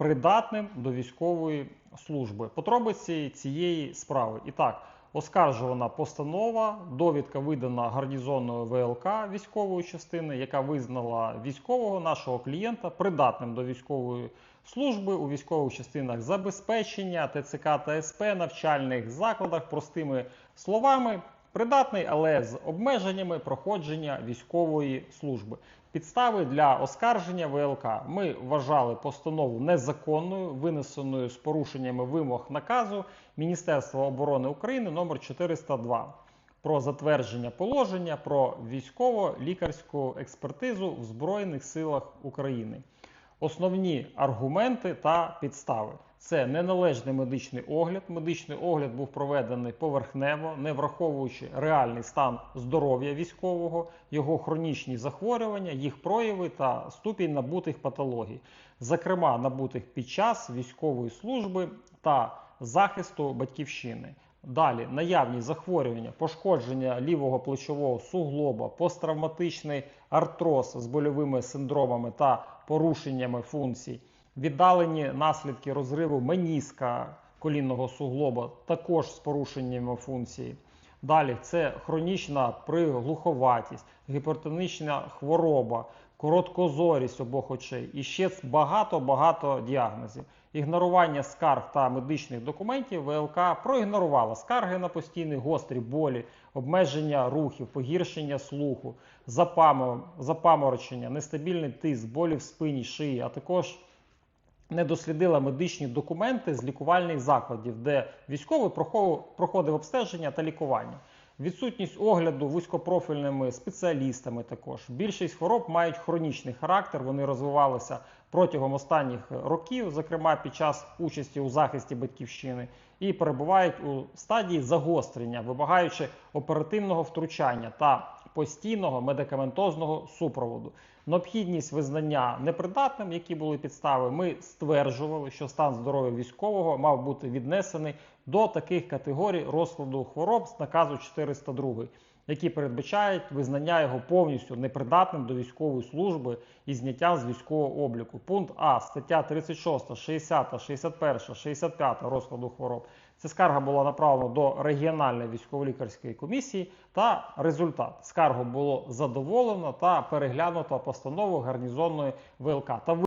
придатним до військової служби. Подробиці цієї справи. І так, оскаржувана постанова, довідка видана гарнізонною ВЛК військової частини, яка визнала військового нашого клієнта придатним до військової служби у військових частинах забезпечення ТЦК та СП, навчальних закладах, простими словами. Придатний, але з обмеженнями проходження військової служби. Підстави для оскарження ВЛК ми вважали постанову незаконною, винесеною з порушеннями вимог наказу Міністерства оборони України номер 402 про затвердження положення про військово-лікарську експертизу в Збройних силах України. Основні аргументи та підстави. Це неналежний медичний огляд. Медичний огляд був проведений поверхнево, не враховуючи реальний стан здоров'я військового, його хронічні захворювання, їх прояви та ступінь набутих патологій, зокрема набутих під час військової служби та захисту батьківщини. Далі наявні захворювання, пошкодження лівого плечового суглоба, посттравматичний артроз з больовими синдромами та порушеннями функцій, віддалені наслідки розриву меніска колінного суглоба, також з порушеннями функцій. Далі це хронічна приглуховатість, гіпертонічна хвороба, короткозорість обох очей і ще багато-багато діагнозів. Ігнорування скарг та медичних документів ВЛК проігнорувала скарги на постійні гострі болі, обмеження рухів, погіршення слуху, запаморочення, нестабільний тиск, болі в спині, шиї, а також не дослідила медичні документи з лікувальних закладів, де військовий проходив обстеження та лікування. Відсутність огляду вузькопрофільними спеціалістами також. Більшість хвороб мають хронічний характер, вони розвивалися протягом останніх років, зокрема під час участі у захисті батьківщини, і перебувають у стадії загострення, вимагаючи оперативного втручання та постійного медикаментозного супроводу. Необхідність визнання непридатним, які були підстави, ми стверджували, що стан здоров'я військового мав бути віднесений до таких категорій розкладу хвороб з наказу 402, які передбачають визнання його повністю непридатним до військової служби і зняття з військового обліку. Пункт А, стаття 36, 60, 61, 65 розкладу хвороб. Ця скарга була направлена до регіональної військово-лікарської комісії, та результат скаргу було задоволено та переглянуто постанову гарнізонної ВЛК. Та